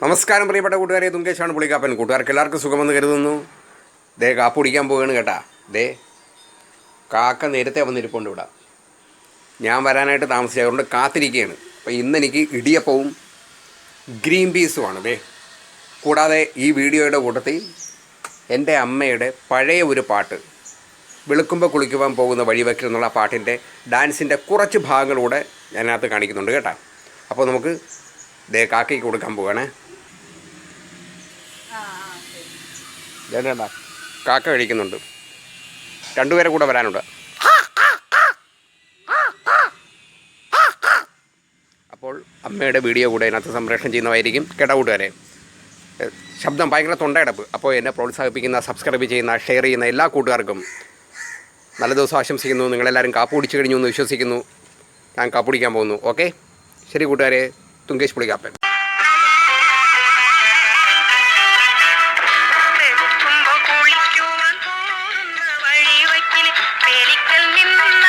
നമസ്കാരം പ്രിയപ്പെട്ട കൂട്ടുകാരെ തുങ്കേശാണ് പുളിക്കാപ്പൻ കൂട്ടുകാർക്ക് എല്ലാവർക്കും സുഖമെന്ന് കരുതുന്നു. ദേ കാപ്പ് കുടിക്കാൻ പോവുകയാണ് കേട്ടാ. ദേ കാക്ക നേരത്തെ വന്നിരിപ്പുണ്ട് ഇവിടെ. ഞാൻ വരാനായിട്ട് താമസിച്ചതുകൊണ്ട് കാത്തിരിക്കുകയാണ്. അപ്പോൾ ഇന്നെനിക്ക് ഇടിയപ്പവും ഗ്രീൻ പീസുമാണ്. ദേ കൂടാതെ ഈ വീഡിയോയുടെ കൂട്ടത്തിൽ എന്റെ അമ്മയുടെ പഴയ ഒരു പാട്ട് വെളുക്കുമ്പോൾ കുളിക്കുവാൻ പോകുന്ന വഴിവെക്കൽ എന്നുള്ള പാട്ടിന്റെ ഡാൻസിന്റെ കുറച്ച് ഭാഗങ്ങളൂടെ ഞാനകത്ത് കാണിക്കുന്നുണ്ട് കേട്ടോ. അപ്പോൾ നമുക്ക് ദേ കാക്കയ്ക്ക് കൊടുക്കാൻ പോവുകയാണേ ഇതേണ്ട. കാക്ക കഴിക്കുന്നുണ്ട്. രണ്ടുപേരെ കൂടെ വരാനുണ്ട്. അപ്പോൾ അമ്മയുടെ വീഡിയോ കൂടെ അതിനകത്ത് സംപ്രേഷണം ചെയ്യുന്നതായിരിക്കും. കേട്ട ശബ്ദം ഭയങ്കര തൊണ്ടയടപ്പ്. അപ്പോൾ എന്നെ പ്രോത്സാഹിപ്പിക്കുന്ന സബ്സ്ക്രൈബ് ചെയ്യുന്ന ഷെയർ ചെയ്യുന്ന എല്ലാ കൂട്ടുകാർക്കും നല്ല ദിവസം ആശംസിക്കുന്നു. നിങ്ങളെല്ലാവരും കാപ്പ് കുടിച്ചു കഴിഞ്ഞു എന്ന് വിശ്വസിക്കുന്നു. ഞാൻ കാപ്പ് കുടിക്കാൻ പോകുന്നു. ഓക്കെ ശരി കൂട്ടുകാരെ തുങ്കേഷ് പുളിക്കാപ്പൻ വേലിക്കൽ നിന്ന